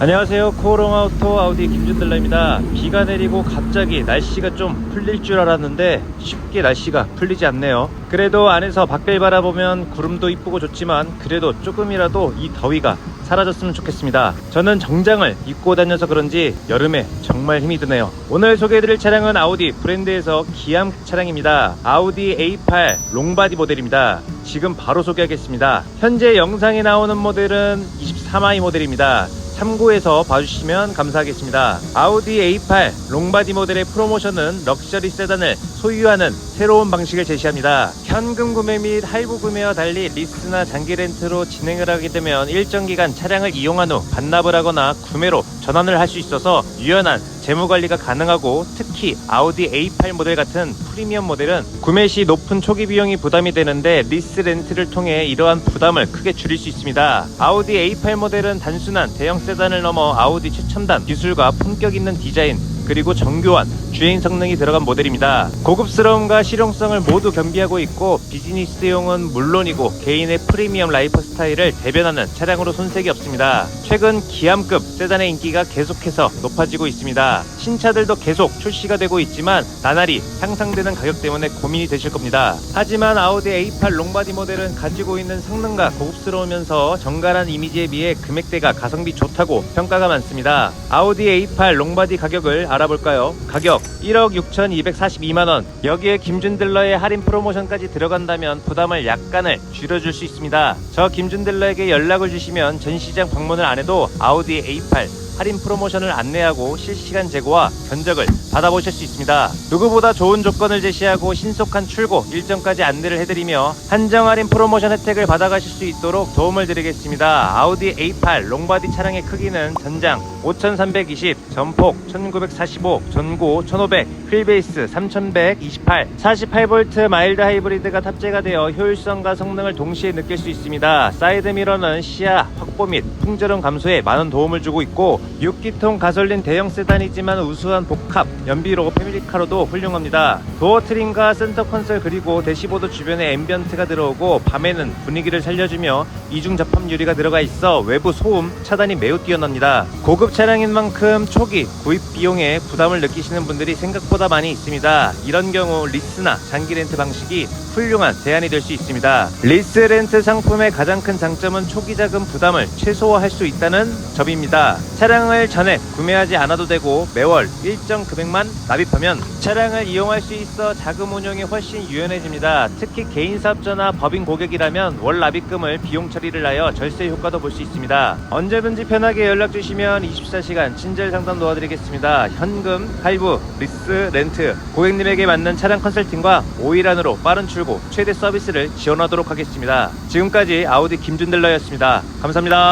안녕하세요. 코롱아우토 아우디 김준들라입니다. 비가 내리고 갑자기 날씨가 좀 풀릴 줄 알았는데 쉽게 날씨가 풀리지 않네요. 그래도 안에서 밖을 바라보면 구름도 이쁘고 좋지만 그래도 조금이라도 이 더위가 사라졌으면 좋겠습니다. 저는 정장을 입고 다녀서 그런지 여름에 정말 힘이 드네요. 오늘 소개해드릴 차량은 아우디 브랜드에서 기암 차량입니다. 아우디 A8 롱바디 모델입니다. 지금 바로 소개하겠습니다. 현재 영상에 나오는 모델은 24마이 모델입니다 참고해서 봐주시면 감사하겠습니다. 아우디 A8 롱바디 모델의 프로모션은 럭셔리 세단을 소유하는 새로운 방식을 제시합니다. 현금 구매 및 할부 구매와 달리 리스나 장기 렌트로 진행을 하게 되면 일정 기간 차량을 이용한 후 반납을 하거나 구매로 전환을 할 수 있어서 유연한 재무 관리가 가능하고 특히 아우디 A8 모델 같은 프리미엄 모델은 구매 시 높은 초기 비용이 부담이 되는데 리스 렌트를 통해 이러한 부담을 크게 줄일 수 있습니다. 아우디 A8 모델은 단순한 대형 세단을 넘어 아우디 최첨단 기술과 품격 있는 디자인 그리고 정교한 주행 성능이 들어간 모델입니다. 고급스러움과 실용성을 모두 겸비하고 있고 비즈니스용은 물론이고 개인의 프리미엄 라이프 스타일을 대변하는 차량으로 손색이 없습니다. 최근 기암급 세단의 인기가 계속해서 높아지고 있습니다. 신차들도 계속 출시가 되고 있지만 나날이 향상되는 가격 때문에 고민이 되실 겁니다. 하지만 아우디 A8 롱바디 모델은 가지고 있는 성능과 고급스러우면서 정갈한 이미지에 비해 금액대가 가성비 좋다고 평가가 많습니다. 아우디 A8 롱바디 가격을 알아볼까요? 가격 1억 6,242만원. 여기에 김준딜러의 할인 프로모션까지 들어간다면 부담을 약간을 줄여줄 수 있습니다. 저 김준딜러에게 연락을 주시면 전시장 방문을 안 해도 아우디 A8 할인 프로모션을 안내하고 실시간 재고와 견적을 받아보실 수 있습니다. 누구보다 좋은 조건을 제시하고 신속한 출고 일정까지 안내를 해드리며 한정 할인 프로모션 혜택을 받아가실 수 있도록 도움을 드리겠습니다. 아우디 A8 롱바디 차량의 크기는 전장 5320, 전폭 1945, 전고 1500, 휠베이스 3128, 48V 마일드 하이브리드가 탑재가 되어 효율성과 성능을 동시에 느낄 수 있습니다. 사이드 미러는 시야 확보 및 풍절음 감소에 많은 도움을 주고 있고 6기통 가솔린 대형 세단이지만 우수한 복합 연비로 패밀리카로도 훌륭합니다. 도어 트림과 센터 콘솔 그리고 대시보드 주변에 앰비언트가 들어오고 밤에는 분위기를 살려주며 이중 접합 유리가 들어가 있어 외부 소음 차단이 매우 뛰어납니다. 고급 차량인 만큼 초기 구입 비용에 부담을 느끼시는 분들이 생각보다 많이 있습니다. 이런 경우 리스나 장기 렌트 방식이 훌륭한 대안이 될 수 있습니다. 리스 렌트 상품의 가장 큰 장점은 초기 자금 부담을 최소화할 수 있다는 점입니다. 차량 을 전에 구매하지 않아도 되고 매월 일정 금액만 납입하면 차량을 이용할 수 있어 자금 운용이 훨씬 유연해집니다. 특히 개인 사업자나 법인 고객이라면 월 납입금을 비용 처리를 하여 절세 효과도 볼 수 있습니다. 언제든지 편하게 연락 주시면 24시간 친절 상담 도와드리겠습니다. 현금, 할부, 리스, 렌트, 고객님에게 맞는 차량 컨설팅과 5일 안으로 빠른 출고, 최대 서비스를 지원하도록 하겠습니다. 지금까지 아우디 김준들러였습니다. 감사합니다.